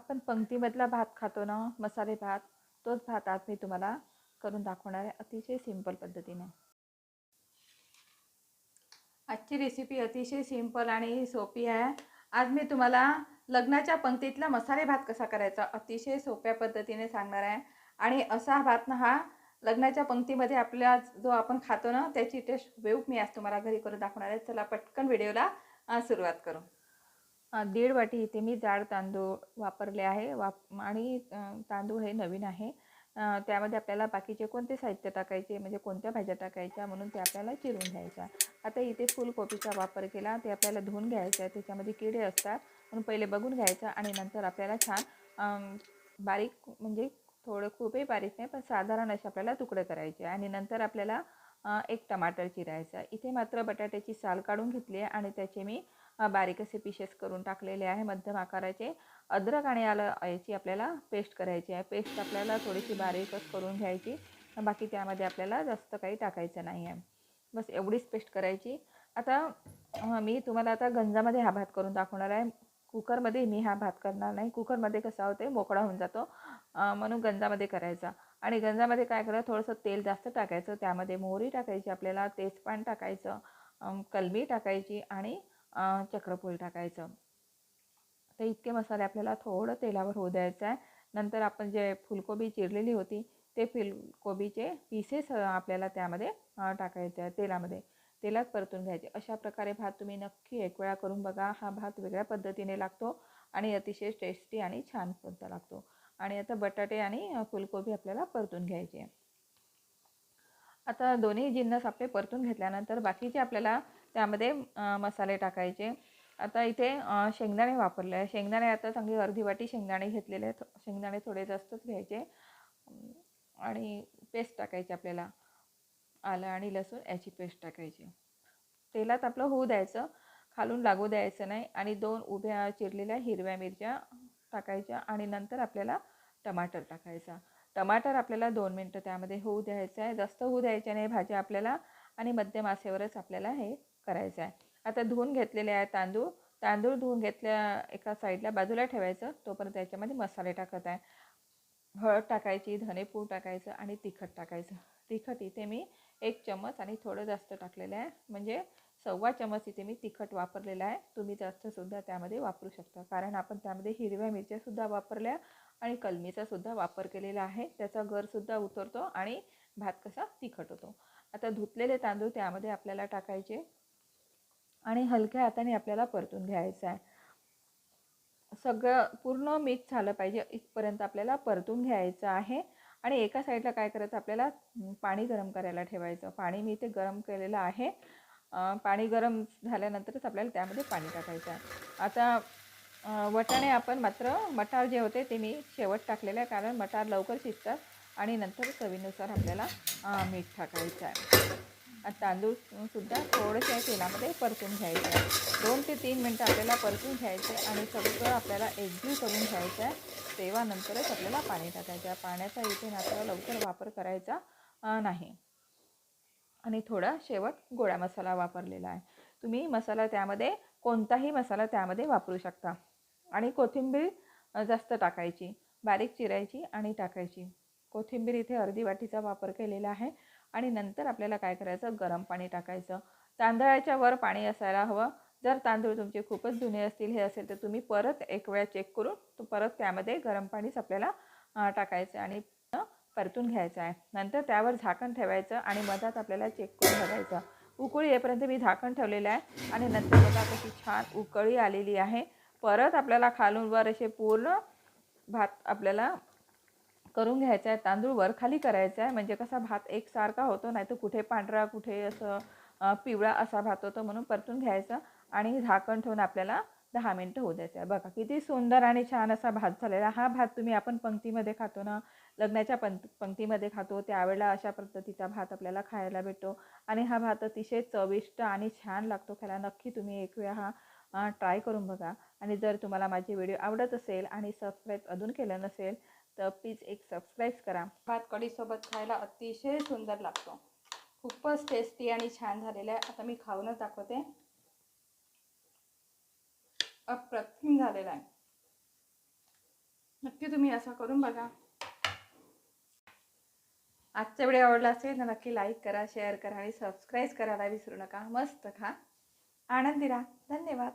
आपण पंक्तीमधला भात खातो ना मसाले भात तोच भात आज मी तुम्हाला करून दाखवणार आहे अतिशय सिंपल पद्धतीने. आजची रेसिपी अतिशय सिंपल आणि सोपी आहे. आज मी तुम्हाला लग्नाच्या पंक्तीतला मसाले भात कसा करायचा अतिशय सोप्या पद्धतीने सांगणार आहे. आणि असा भात ना हा लग्नाच्या पंक्तीमध्ये आपल्या जो आपण खातो ना त्याची टेस्ट वेऊक मी आज तुम्हाला घरी करून दाखवणार आहे. चला पटकन व्हिडिओला सुरुवात करू. दीड वाटी इथे मी जाड तांदूळ वापरले आहे. वाप आणि तांदूळ हे नवीन आहे. त्यामध्ये आपल्याला बाकीचे कोणते साहित्य टाकायचे म्हणजे कोणत्या भाज्या टाकायच्या म्हणून ते आपल्याला चिरून घ्यायच्या आता इथे फुलकोबीचा वापर केला ते आपल्याला धुवून घ्यायचं आहे. त्याच्यामध्ये किडे असतात म्हणून पहिले बघून घ्यायचं आणि नंतर आपल्याला छान बारीक म्हणजे थोडं खूपही बारीक नाही पण साधारण असे आपल्याला तुकडे करायचे आणि नंतर आपल्याला एक टमाटर चिरायचा इथे मात्र बटाट्याची साल काढून घेतली आहे आणि त्याचे मी बारीक असे पिशेस करून टाकलेले आहे मध्यम आकाराचे. अद्रक आणि आलं याची आपल्याला पेस्ट करायची आहे. पेस्ट आपल्याला थोडीशी बारीकच करून घ्यायची. बाकी त्यामध्ये आपल्याला जास्त काही टाकायचं नाही आहे. बस एवढीच पेस्ट करायची. आता मी तुम्हाला आता गंजामध्ये हा भात करून दाखवणार आहे. कुकरमध्ये मी हा भात करणार नाही. कुकरमध्ये कसा होते मोकळा होऊन जातो. म्हणून गंजामध्ये करायचा. आणि गंजामध्ये काय करायचं थोडंसं तेल जास्त टाकायचं. त्यामध्ये मोहरी टाकायची आपल्याला तेजपान टाकायचं कलमी टाकायची आणि चक्रफूल टाकायचं. तर इतके मसाले आपल्याला थोडं तेलावर होऊ द्यायचं आहे. नंतर आपण जे फुलकोबी चिरलेली होती ते फुलकोबीचे पीसेस आपल्याला त्यामध्ये टाकायचे आहे तेलामध्ये. तेलात परतून घ्यायचे. अशा प्रकारे भात तुम्ही नक्की एक वेळा करून बघा. हा भात वेगळ्या पद्धतीने लागतो आणि अतिशय टेस्टी आणि छान सुद्धा लागतो. आणि आता बटाटे आणि फुलकोबी आपल्याला परतून घ्यायचे आता दोन्ही जिन्नस आपले परतून घेतल्यानंतर बाकीचे आपल्याला त्यामध्ये मसाले टाकायचे. आता इथे शेंगदाणे वापरले आहे. शेंगदाणे आता चांगली अर्धी वाटी शेंगदाणे घेतलेले आहेत. शेंगदाणे थोडे जास्तच घ्यायचे. आणि पेस्ट टाकायची आपल्याला. आलं आणि लसूण याची पेस्ट टाकायची. तेलात आपलं होऊ द्यायचं. खालून लागू द्यायचं नाही. आणि दोन उभ्या चिरलेल्या हिरव्या मिरच्या टाकायच्या आणि नंतर आपल्याला टमाटर टाकायचा. टमाटर आपल्याला दोन मिनटं त्यामध्ये होऊ द्यायचं आहे. जास्त होऊ द्यायचे नाही. भाज्या आपल्याला आणि मध्यम आसेवरच आपल्याला हे करायचं आहे. आता धुवून घेतलेले आहे तांदूळ. तांदूळ धुवून घेतल्या एका साईडला बाजूला ठेवायचं. तोपर्यंत त्याच्यामध्ये मसाले टाकत आहे. हळद टाकायची धनेपूड टाकायचं आणि तिखट टाकायचं. तिखट इथे मी एक चम्मच आणि थोडं जास्त टाकलेलं आहे. म्हणजे सव्वा चम्मच इथे मी तिखट वापरलेलं आहे. तुम्ही जास्तसुद्धा त्यामध्ये वापरू शकता. कारण आपण त्यामध्ये हिरव्या मिरच्यासुद्धा वापरल्या आणि कलमीचासुद्धा वापर केलेला आहे. त्याचा गरसुद्धा उतरतो आणि भात कसा तिखट होतो. आता धुतलेले तांदूळ त्यामध्ये आपल्याला टाकायचे. आणि हलक्या हाताने आपल्याला परतून घ्यायचं आहे. सगळं पूर्ण मिक्स झालं पाहिजे इथपर्यंत आपल्याला परतून घ्यायचं आहे. आणि एका साईडला काय करायचं आपल्याला पाणी गरम करायला ठेवायचं. पाणी मी इथे गरम केलेलं आहे. पाणी गरम झाल्यानंतरच आपल्याला त्यामध्ये पाणी टाकायचं आहे. आता वटाणे आपण मात्र मटार जे होते ते मी शेवट टाकलेलं आहे कारण मटार लवकर शिजतात आणि नंतर चवीनुसार आपल्याला मीठ टाकायचं आहे. आणि तांदूळ सुद्धा थोडेसे तेलामध्ये परतून घ्यायचं आहे. दोन ते तीन मिनटं आपल्याला परतून घ्यायचे आणि सगळं आपल्याला एकजीव करून घ्यायचं आहे. तेव्हा नंतरच आपल्याला पाणी टाकायचं आहे. पाण्याचा इथे मात्र लवकर वापर करायचा नाही. आणि थोडा शेवट गोळा मसाला वापरलेला आहे. तुम्ही मसाला त्यामध्ये कोणताही मसाला त्यामध्ये वापरू शकता. आणि कोथिंबीर जास्त टाकायची बारीक चिरायची आणि टाकायची. कोथिंबीर इथे अर्धी वाटीचा वापर केलेला आहे. आणि नंतर आपल्याला काय करायचं? गरम पाणी टाकायचं. तांदळाच्या वर पाणी असायला हवं. जर तांदूळ तुमचे खूपच जुने असतील हे असेल तर तुम्ही परत एक वेळा चेक करून तो परत त्यामध्ये गरम पाणीच आपल्याला टाकायचं आणि परतून घ्यायचं आहे. नंतर त्यावर झाकण ठेवायचं आणि मधात आपल्याला चेक करून बघायचं. उकळी येईपर्यंत मी झाकण ठेवलेलं आहे आणि नंतर बघा कशी छान उकळी आलेली आहे. परत आपल्याला खालून वर असे पूर्ण भात आपल्याला करून घ्यायचा आहे तांदूळ वर खाली करायचा आहे म्हणजे कसा भात एकसारखा होतो नाही तर कुठे पांढरा कुठे असं पिवळा असा भात होतो म्हणून परतून घ्यायचा आणि झाकण ठेवून आपल्याला दहा मिनटं होऊ द्यायचं आहे बघा किती सुंदर आणि छान असा भात झालेला हा भात तुम्ही आपण पंक्तीमध्ये खातो ना लग्नाच्या पं पंक्तीमध्ये खातो त्यावेळेला अशा पद्धतीचा भात आपल्याला खायला भेटतो. आणि हा भात अतिशय चविष्ट आणि छान लागतो खायला. नक्की तुम्ही एक वेळा हा ट्राय करून बघा. आणि जर तुम्हाला माझे व्हिडिओ आवडत असेल आणि सबस्क्राईब अजून केलं नसेल तर प्लीज एक सबस्क्राईब करा. भात कढीसोबत खायला अतिशय सुंदर लागतो. खूपच टेस्टी आणि छान झालेला आहे. आता मी खाऊनच दाखवते. अप्रतिम झालेला आहे. नक्की तुम्ही असा करून बघा. आजचा व्हिडिओ आवडला असेल तर नक्की लाईक करा शेअर करा आणि सबस्क्राईब करायला विसरू नका. मस्त खा. आनंदी राहा. धन्यवाद.